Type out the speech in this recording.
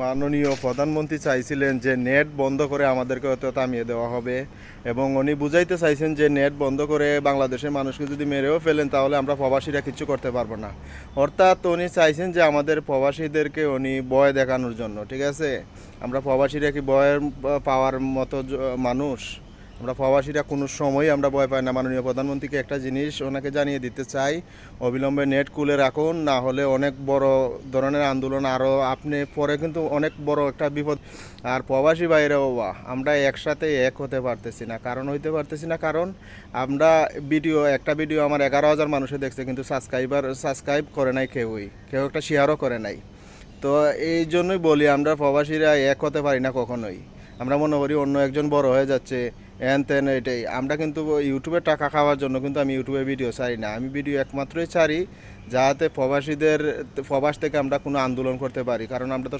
মাননীয় প্রধানমন্ত্রী চাইছিলেন যে নেট বন্ধ করে আমাদেরকে হয়তো থামিয়ে দেওয়া হবে। এবং উনি বুঝাইতে চাইছেন যে নেট বন্ধ করে বাংলাদেশের মানুষকে যদি মেরেও ফেলেন, তাহলে আমরা প্রবাসীরা কিছু করতে পারব না। অর্থাৎ উনি চাইছেন যে আমাদের প্রবাসীদেরকে উনি ভয় দেখানোর জন্য, ঠিক আছে? আমরা প্রবাসীরা কি ভয়ের, পাওয়ার মতো মানুষ? আমরা প্রবাসীরা কোনো সময় আমরা ভয় পাই না। মাননীয় প্রধানমন্ত্রীকে একটা জিনিস ওনাকে জানিয়ে দিতে চাই, অবিলম্বে নেট খুলে রাখুন, না হলে অনেক বড় ধরনের আন্দোলন আরও আপনি পরে কিন্তু অনেক বড় একটা বিপদ। আর প্রবাসী বাইরে বাবা আমরা একসাথে এক হতে পারতেছি না। কারণ হইতে পারতেছি না কারণ আমরা ভিডিও, একটা ভিডিও আমার এগারো হাজার মানুষে দেখছে কিন্তু সাবস্ক্রাইবার সাবস্ক্রাইব করে নাই কেউই। কেউ একটা শেয়ারও করে নাই। তো এই জন্যই বলি, আমরা প্রবাসীরা এক হতে পারি না কখনোই। আমরা মনে করি অন্য একজন বড় হয়ে যাচ্ছে। এন তেন এটাই, আমরা কিন্তু ইউটিউবে টাকা খাওয়ার জন্য কিন্তু আমি ইউটিউবে ভিডিও ছাড়ি না। আমি ভিডিও একমাত্রই ছাড়ি যাতে প্রবাসীদের, প্রবাস থেকে আমরা কোনো আন্দোলন করতে পারি। কারণ আমরা তো